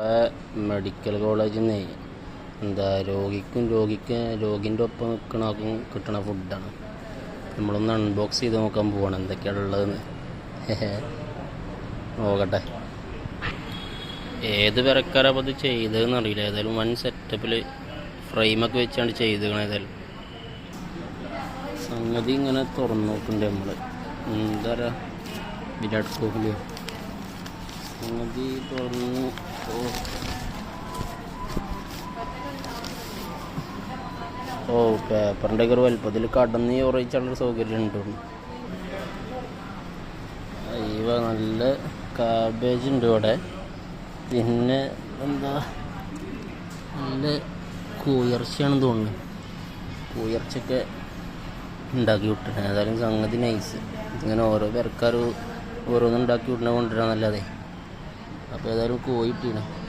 നമ്മളെ മെഡിക്കൽ കോളേജിൽ നിന്ന് എന്താ രോഗിക്കും രോഗിക്ക് രോഗിന്റെ ഒപ്പം നിൽക്കണ ആൾക്കും കിട്ടണ ഫുഡാണ് നമ്മളൊന്ന് അൺബോക്സ് ചെയ്ത് നോക്കാൻ പോവാണ്. എന്തൊക്കെയാണ് ഉള്ളതെന്ന്. നോക്കട്ടെ. ഏത് പെരക്കാരാ അപ്പോൾ ഇത് ചെയ്തതെന്ന് അറിയില്ല. ഏതായാലും വൺ സെറ്റപ്പിൽ ഫ്രെയിമൊക്കെ വെച്ചാണ് ചെയ്തേക്കണത് ഏതായാലും. സംഗതി ഇങ്ങനെ തുറന്നു നോക്കുന്നുണ്ട് നമ്മൾ എന്താ പറയുക വിരാട് കോഹ്ലിയോ? സംഗതി തുറന്നു ഓ. പേപ്പറിന്റെ ഒക്കെ ഒരു വലുപ്പത്തിൽ കടന്ന് ഉറയിച്ചുള്ള സൗകര്യം ഉണ്ട് അയ്യോ നല്ല കാബേജ് ഉണ്ട് ഇവിടെ. പിന്നെ എന്താ? നല്ല കുയർച്ചയാണ് തോന്നുന്നു. കൂയർച്ചയൊക്കെ ഉണ്ടാക്കി വിട്ടിട്ടുണ്ട്. ഏതായാലും സംഗതി നൈസ് ഇങ്ങനെ ഓരോ പേർക്കാർ ഓരോന്നും ഉണ്ടാക്കി വിട്ടണ കൊണ്ടുവരാന്നല്ലാതെ അപ്പോൾ ഏതായാലും കോയിട്ടാണ്